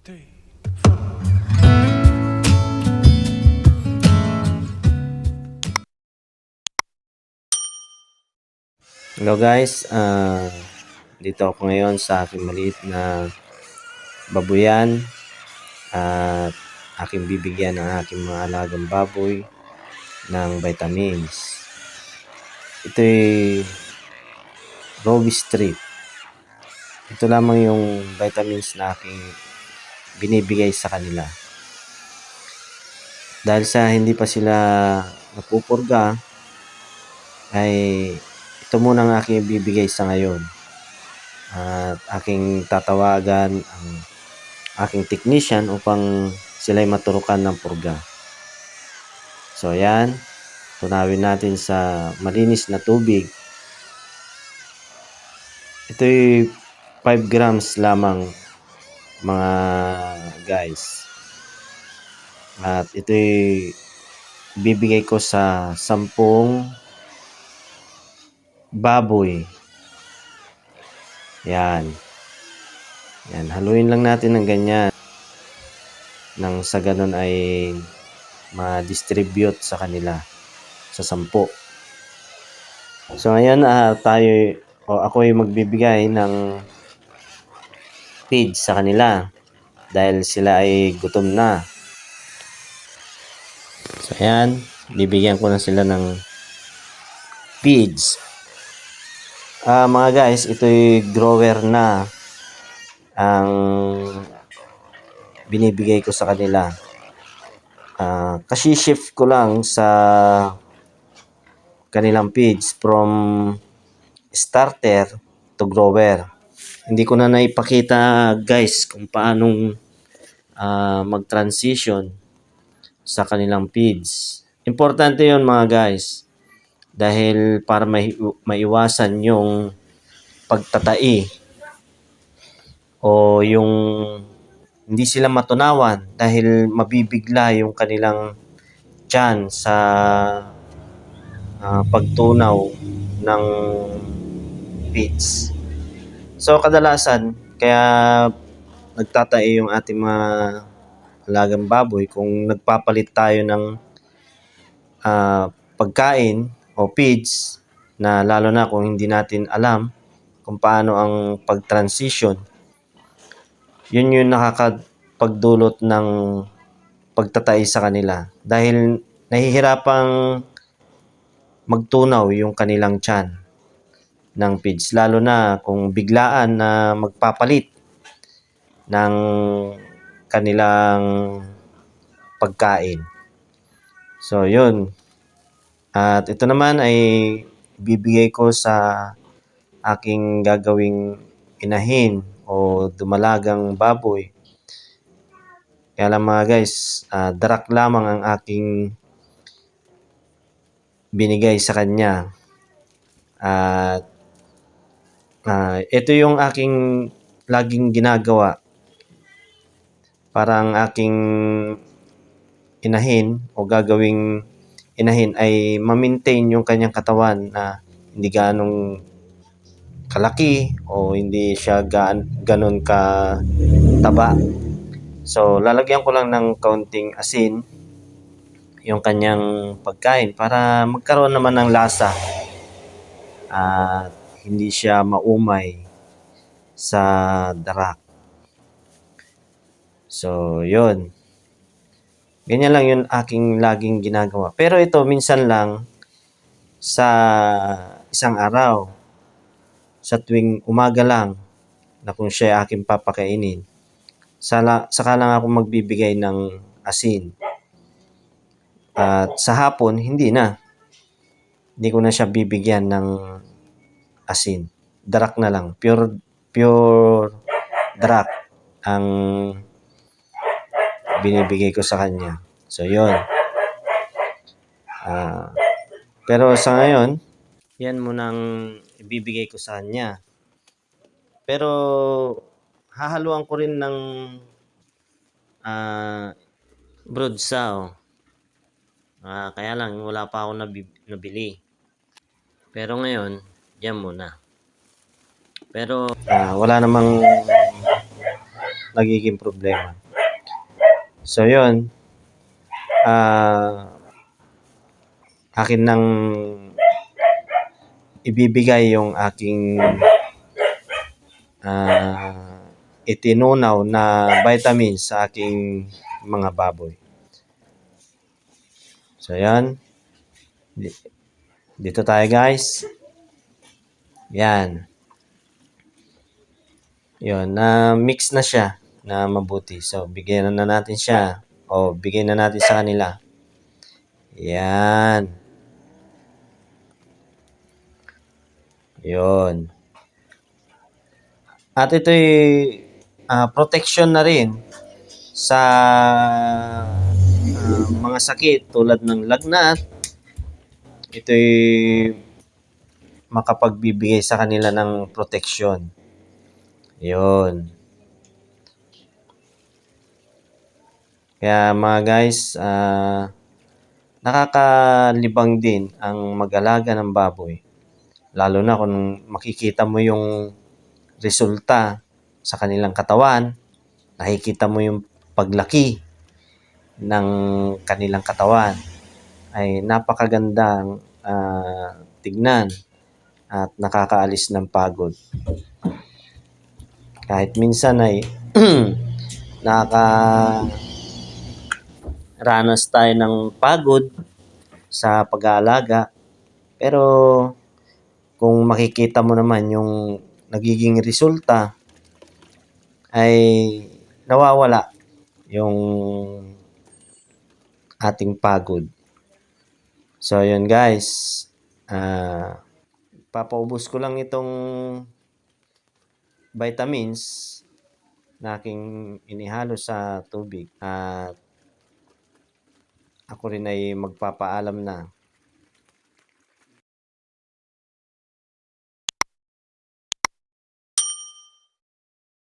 Hello guys, ah dito ako ngayon sa aking maliit na babuyan at aking bibigyan ng aking mga alagang baboy ng vitamins. Ito'y Roby Strip. Ito lamang yung vitamins na aking binibigay sa kanila. Dahil sa hindi pa sila napupurga, ay ito muna ang aking ibibigay sa ngayon. At aking tatawagan ang aking technician upang sila'y maturukan ng purga. So yan, tunawin natin sa malinis na tubig. Ito'y 5 grams lamang mga guys. At ito'y bibigay ko sa 10 baboy. Yan. Yan, haluin lang natin ng ganyan. Nang sa ganun ay ma-distribute sa kanila sa sampo. So ngayon ah, tayo o ako ay magbibigay ng feed sa kanila dahil sila ay gutom na. So ayan, bibigyan ko na sila ng feeds. Ah, mga guys, ito'y grower na ang binibigay ko sa kanila. Ah, kasi shift ko lang sa kanilang feeds from starter to grower. Hindi ko na naipakita guys kung paanong ah, mag-transition sa kanilang feeds. Importante yon mga guys dahil para mai- maiwasan yung pagtatai o yung hindi sila matunawan dahil mabibigla yung kanilang tiyan sa ah, pagtunaw ng feeds. So kadalasan kaya nagtatai yung ating mga alagang baboy. Kung nagpapalit tayo ng ah, pagkain o feeds na lalo na kung hindi natin alam kung paano ang pag-transition yun yung nakakapagdulot ng pagtatay sa kanila. Dahil nahihirapang magtunaw yung kanilang tiyan ng feeds lalo na kung biglaan na magpapalit ng kanilang pagkain. So, yun. At ito naman ay bibigay ko sa aking gagawing inahin o dumalagang baboy. Kaya lang mga guys, ah, darak lamang ang aking binigay sa kanya. At ah, ito yung aking laging ginagawa. Parang aking inahin o gagawing inahin ay ma-maintain yung kanyang katawan na hindi ganong kalaki o hindi siya gaan, ganon ka taba. So, lalagyan ko lang ng kaunting asin yung kanyang pagkain para magkaroon naman ng lasa at hindi siya maumay sa darak. So, yun. Ganyan lang yun aking laging ginagawa. Pero ito, minsan lang sa isang araw, sa tuwing umaga lang, na kung siya aking papakainin, sala, saka lang ako magbibigay ng asin. At sa hapon, hindi na. Hindi ko na siya bibigyan ng asin. Darak na lang. Pure, pure darak ang binibigay ko sa kanya. So, yun. Ah, pero sa ngayon, yan munang ibibigay ko sa kanya. Pero, hahaluan ko rin ng ah, broadsa, oh. Ah, kaya lang, wala pa ako nabi- nabili. Pero ngayon, yan muna. Pero, ah, wala namang nagiging problema. So, yun. Ah, akin nang ibibigay yung aking ah, itinunaw na vitamins sa aking mga baboy. So, yan. Di- Dito tayo, guys. Yan. Yun, na mix na siya na mabuti. So, bigyan na natin siya. O, bigyan na natin sa kanila. Yan. Yun. At ito'y ah, protection na rin sa ah, mga sakit tulad ng lagnat. Ito'y makapagbibigay sa kanila ng protection. Yun. Kaya mga guys, ah, nakakalibang din ang mag-alaga ng baboy. Lalo na kung makikita mo yung resulta sa kanilang katawan, nakikita mo yung paglaki ng kanilang katawan, ay napakagandang ah, tignan at nakakaalis ng pagod. Kahit minsan ay nakaka ranas tayo ng pagod sa pag-aalaga. Pero kung makikita mo naman yung nagiging resulta ay nawawala yung ating pagod. So, yun guys. Ah, papaubos ko lang itong vitamins na aking inihalo sa tubig. At ako rin ay magpapaalam na